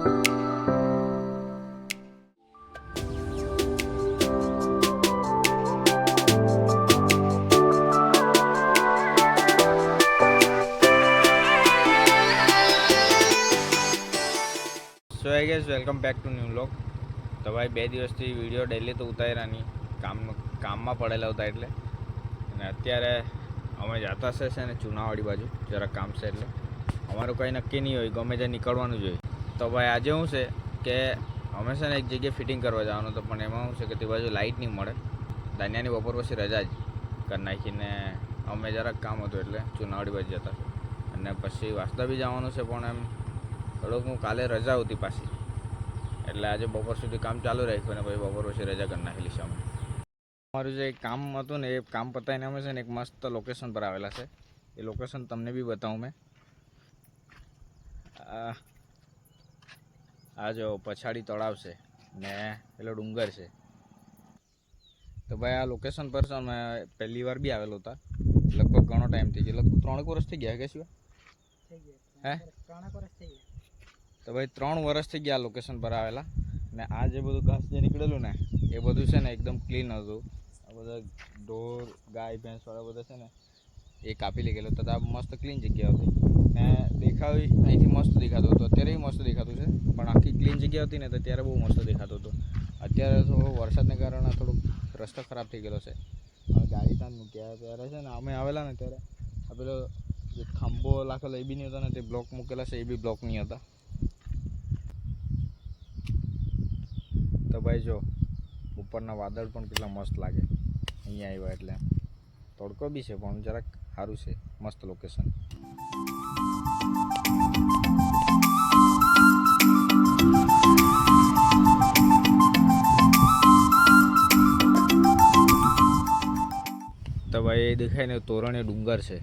So I guess welcome back to new vlog તો ભાઈ, બે દિવસથી વીડિયો ડેલી તો ઉતાર્યાની. કામ, કામમાં પડેલા હતા એટલે. અને અત્યારે અમે જતા છે ને ચુનાવાડી બાજુ. જરા કામ છે એટલે. અમારું કંઈ નક્કી નહીં હોય. ગમે ત્યાં નીકળવાનું જ હોય. તો ભાઈ આજે શું છે કે ને એક જગ્યાએ ફિટિંગ કરવા જવાનું તો પણ એમાં શું છે કે તે બાજુ લાઇટ નહીં મળે. દાનિયાની બપોર પછી રજા જ કરી નાખીને અમે જરાક કામ હતું એટલે ચુનાવડી બાજુ જતા અને પછી વાસ્તા બી જવાનું છે, પણ એમ થોડુંક હું કાલે રજા હતી પાછી. એટલે આજે બપોર સુધી કામ ચાલુ રાખ્યું અને પછી બપોર પછી રજા કરી નાખેલી છે અમે. અમારું જે કામ હતું ને એ કામ પતાવીને અમે છે ને એક મસ્ત લોકેશન પર આવેલા છે. એ લોકેશન તમને બી બતાવું મેં. આ આ જો પછાડી તળાવ છે ને પેલો ડુંગર છે. તો ભાઈ આ લોકેશન પર છે અમે પહેલી વાર બી આવેલો હતા. લગભગ ઘણો ટાઈમ થઈ ગયો. લગભગ ત્રણેક વર્ષ થઈ ગયા કે શું? હે? તો ભાઈ ત્રણ વર્ષ થઈ ગયા લોકેશન પર આવેલા. ને આ જે બધું ઘાસ જે નીકળેલું ને એ બધું છે ને એકદમ ક્લીન હતું. આ બધા ઢોર ગાય ભેંસ વાળા બધા છે ને એ કાપી લઈ ગયેલો તથા મસ્ત ક્લીન જગ્યા હતી. ને દેખાવી, અહીંથી મસ્ત દેખાતું હતું. અત્યારે મસ્ત દેખાતું છે. પણ આખી ક્લીન જગ્યા હતી ને, તો ત્યારે બહુ મસ્ત દેખાતું હતું. અત્યારે તો વરસાદને કારણે થોડુંક રસ્તો ખરાબ થઈ ગયેલો છે. ગાડી ત્યાં મૂક્યા. ત્યારે છે ને, અમે આવેલા ને ત્યારે, આ પેલો જે ખાંભો લાખેલો એ બી નહીં હતો ને, તે બ્લોક મૂકેલા છે, એ બી બ્લોક નહીં હતા. તો ભાઈ જો, ઉપરના વાદળ પણ કેટલા મસ્ત લાગે. અહીંયા આવ્યા એટલે. તડકો બી છે, પણ જરાક સારું છે. મસ્ત લોકેશન તો ભાઈ એ દેખાય ને તોરણે ડુંગર છે.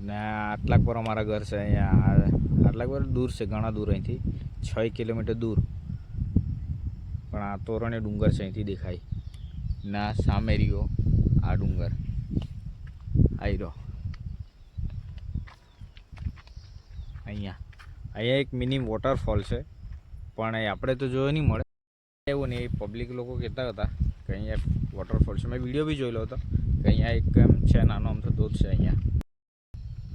ને આટલાક પર અમારા ઘર છે અહીંયા. આટલાક પર દૂર છે, ઘણા દૂર અહીંથી. છ કિલોમીટર દૂર. પણ આ તોરણે ડુંગર છે, અહીંથી દેખાય. ના સામે રહ્યો આ ડુંગર. આઈ અહીંયા. અહીંયા એક મિની વોટરફોલ છે. પણ આપણે તો જોયો નહીં મળે. એવું નહીં પબ્લિક લોકો કહેતા હતા કે અહીંયા વોટરફોલ છે. મેં વીડિયો બી જોયેલો હતો કે અહીંયા એક એમ છે, નાનો આમ તો ધોધ છે અહીંયા.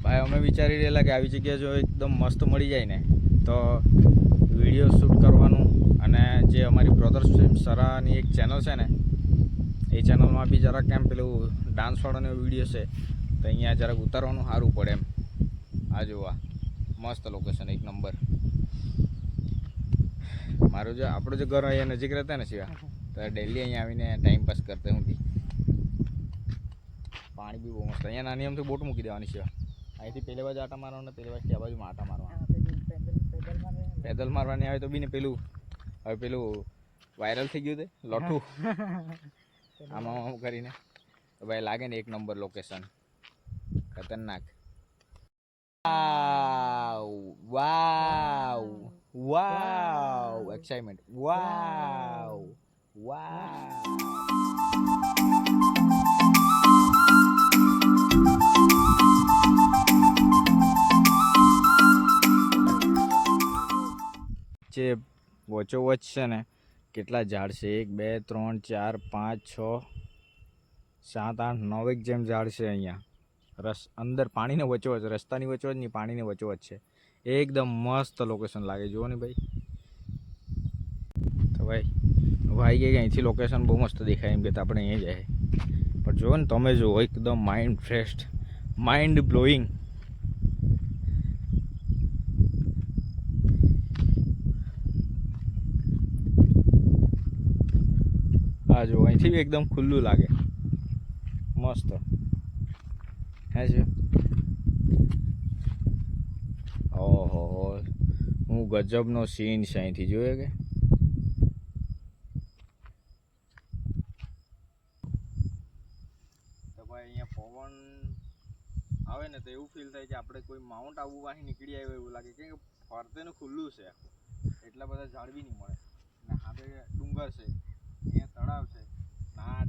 ભાઈ, અમે વિચારી રહેલા કે આવી જગ્યા જો એકદમ મસ્ત મળી જાય ને, તો વીડિયો શૂટ કરવાનું અને જે અમારી બ્રધર્સ ફિલ્મ સરાની એક ચેનલ છે ને, એ ચેનલમાં બી જરાક એમ પેલું ડાન્સવાળાનો વીડિયો છે. તો અહીંયા જરાક ઉતારવાનું સારું પડે એમ. આ જોવા. મસ્ત લોકેશન એક નંબર મારું જે આપણું જે ઘર અહીંયા નજીક રહેતા ને શિવા તો ડેલી અહીંયા આવીને ટાઈમ પાસ કરતા હું પાણી બી બહુ મસ્ત. અહીંયા નાની અમથી બોટ મૂકી દેવાની છે અહીંથી પેલે બાજુ આટા મારવાનું પેલે બાજુ ત્યાં બાજુમાં આટા મારવાના પેદલ મારવાની આવે તો બી ને પેલું હવે પેલું વાયરલ થઈ ગયું તે લોઠું. આમાં આમ કરીને. તો ભાઈ લાગે ને એક નંબર લોકેશન ખતરનાક. વાવ Wow. વાવ વાવ જે વચોવચ છે ને કેટલા ઝાડ છે? એક બે ત્રણ ચાર પાંચ છ સાત આઠ નવ એક જેમ ઝાડ છે અહીંયા. રસ અંદર પાણીને વચોવચ રસ્તાની વચોવચ નહીં પાણીને વચોવચ છે એકદમ મસ્ત લોકેશન લાગે. જુઓ ને ભાઈ. ભાઈ. ભાઈ કે અહીંથી લોકેશન બહુ મસ્ત દેખાય એમ કે આપણે અહીંયા જાય પણ જુઓ ને તમે જુઓ, એકદમ માઇન્ડ ફ્રેશ માઇન્ડ બ્લોઈંગ આ જુઓ, અહીંથી બી એકદમ ખુલ્લું લાગે. મસ્ત. હે છે? ઓહો, હું ગજબનો સીન છે અહીંથી, જોયો કે તો ભાઈ અહીંયા પવન આવે ને તો એવું ફીલ થાય કે આપણે કોઈ માઉન્ટ આબુ વાહી નીકળી આવ્યો એવું લાગે. કે ફરતેનું ખુલ્લું છે. એટલા બધા ઝાડ બી નહીં મળે. ને હાથે ડુંગર છે. અહીંયા તળાવ છે. ના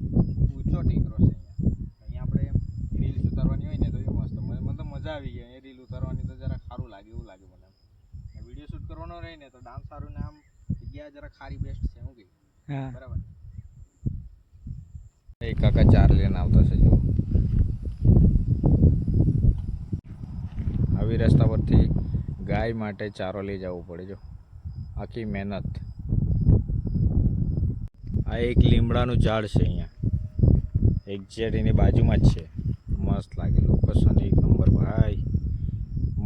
ઊંચો ટેકરો છે અહીંયા. અહીંયા આપણે રીલ ઉતારવાની હોય ને તો એ મસ્ત. મને તો મજા આવી ગઈ. અહીંયા રીલ ઉતારવાની તો જરા સારું લાગે એવું લાગે મને વીડિયો શૂટ કરવાનો રહે ને તો ડાન્સ સારું ને આમ જગ્યા જરા ખારી બેસ્ટ છે હું કહી. બરાબર. એક કાકા ચાર લઈને આવતા છે જો આવી રસ્તા પરથી ગાય માટે ચારો લઈ જવો પડે જો. આખી મહેનત. આ એક લીમડાનું ઝાડ છે અહીંયા. એક્ઝેક્ટ એની બાજુમાં જ છે. મસ્ત લાગે લોકેશન એક નંબર. ભાઈ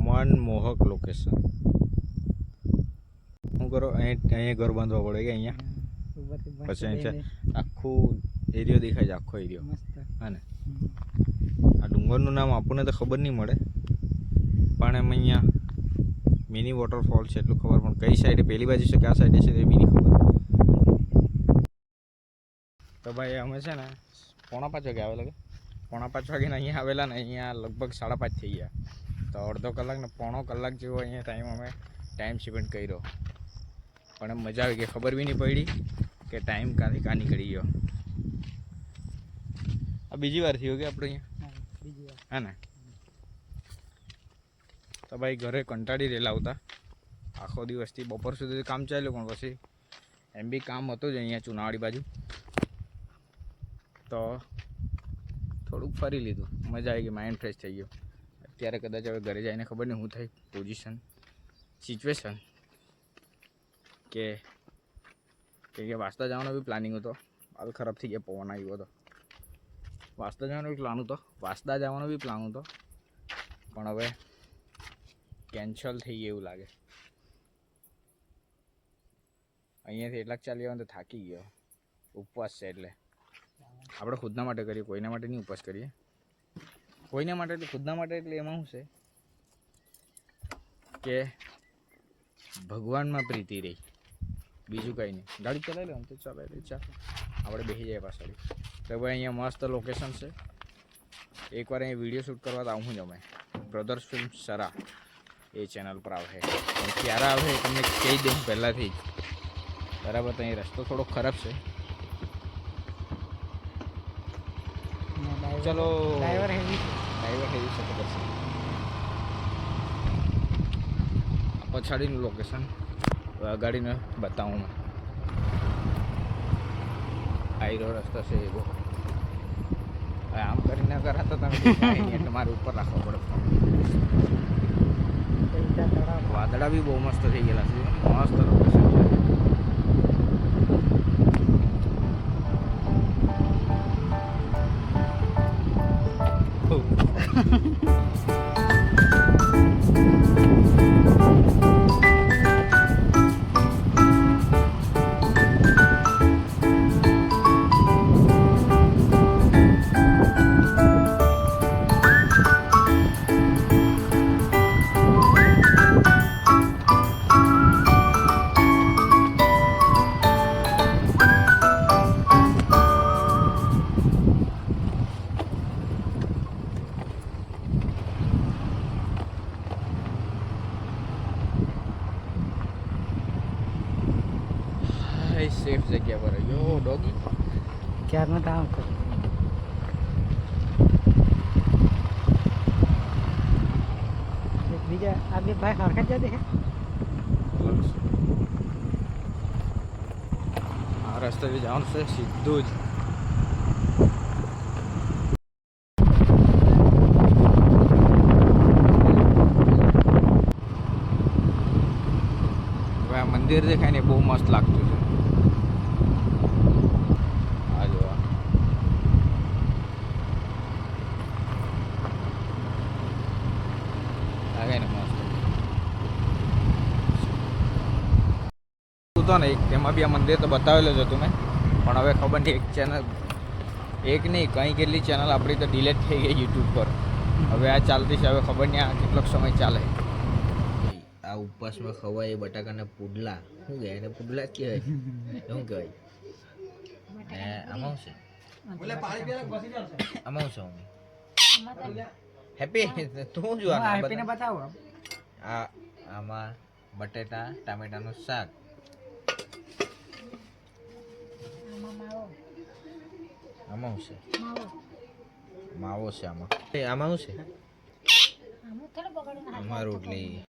મનમોહક લોકેશન શું કરો? અહીં અહીંયા ઘર બાંધવા પડે કે અહીંયા? પછી અહીં છે. આખું એરિયો દેખાય છે આખો એરિયો. હા ને? આ ડુંગરનું નામ આપણને તો ખબર નહીં મળે. પણ એમ અહીંયા મિની વોટરફોલ છે એટલું ખબર. પણ કઈ સાઈડે પેલી બાજુ છે કયા સાઈડે છે એ બી નહીં ખબર. તો ભાઈ અમે છે ને પોણા પાંચ વાગે આવેલા કે? પોણા પાંચ વાગે અહીંયા આવેલા ને અહીંયા લગભગ સાડા પાંચ થઈ ગયા. તો અડધો કલાક ને પોણો કલાક જેવો અહીંયા ટાઈમ અમે ટાઈમ સ્પેન્ડ કર્યો. પણ એમ મજા આવી ગઈ. ખબર બી નહીં પડી કે ટાઈમ કાંથી કાં નીકળી ગયો. આ બીજી વાર થયું કે આપણે અહીંયા? બીજી વાર. હા ને? તો ભાઈ ઘરે કંટાળી રહેલા આવતા. આખો દિવસથી બપોર સુધી કામ ચાલ્યું, પણ પછી એમ બી કામ હતું જ અહીંયા ચુનાવાડી બાજુ. તો થોડુંક ફરી લીધું. મજા આવી ગઈ માઇન્ડ ફ્રેશ થઈ ગયો. અત્યારે કદાચ હવે ઘરે જઈને ખબર નહીં શું થાય પોઝિશન સિચ્યુએશન કે કે વાસ્તા જવાનો બી પ્લાનિંગ હતો. હાલ ખરાબ થઈ ગયા, પવન આવ્યો હતો. વાસ્તા જવાનો બી પ્લાન હતો. વાસ્તા જવાનો બી પ્લાન હતો. પણ હવે કેન્સલ થઈ ગયું એવું લાગે. અહીંયાથી એટલાક ચાલી આવ્યો તો થાકી ગયો. ઉપવાસ છે એટલે. આપણે ખુદના માટે કરીએ, કોઈના માટે નહીં ઉપવાસ કરીએ. કોઈના માટે એટલે, ખુદના માટે એટલે એમાં શું છે? કે ભગવાનમાં પ્રીતિ રહી. બીજું કંઈ નહીં. ગાડી ચલાવી લે તો ચાલે ચાલ. આપણે બેસી જાય પાછળ. તો ભાઈ, અહીંયા મસ્ત લોકેશન છે. એકવાર અહીંયા વીડિયો શૂટ કરવા તો આવું જ અમે. બ્રધર્સ ફિલ્મ સરા એ ચેનલ પર આવશે. ક્યારે આવશે તમને કહી દઉં પહેલાંથી જ. બરાબર તો અહીં રસ્તો થોડો ખરાબ છે. ચલો. ડ્રાઈવર હેવી છે. ડ્રાઈવર હેવી શકે ખબર છે પછાડીનું લોકેશન ગાડીને બતાવું. મેં આયરો રસ્તો છે એવો. હવે આમ કરીને કરાતા તમે એટલે મારે ઉપર રાખવો પડે. વાદળા બી બહુ મસ્ત થઈ ગયેલા છે. મસ્ત હાય સેફ જગ્યા પર યો ડોગી ક્યારનો આમ કરું. બીજા આ બે ભાઈ હરખત જતી દેખે આ રસ્તે બી જવાનું છે સીધું જ. મંદિર દેખાય ને બહુ મસ્ત લાગતું છે આ જો આ. લાગે ને મસ્ત હતું ને એક તેમાં બી આ મંદિર તો બતાવેલું જ હતું મેં. પણ હવે ખબર નહીં એક ચેનલ એક નહીં કંઈ કેટલી ચેનલ આપણી તો ડિલેટ થઈ ગઈ યુટ્યુબ પર. હવે આ ચાલતી છે હવે ખબર નહીં આ કેટલોક સમય ચાલે. આ ઉપવાસમાં ખવાય બટાકાના પુડલા. શું કહેવાય એને પુડલા કહેવાય? શું કહેવાય? ને આમાં શું આમાં શું હેપી તું જો હા, બતાવો. આ આમાં બટેટા ટામેટાનું શાક આમાં શું છે? માવો. છે આમાં. આમાં શું છે? આમાં રોટલી.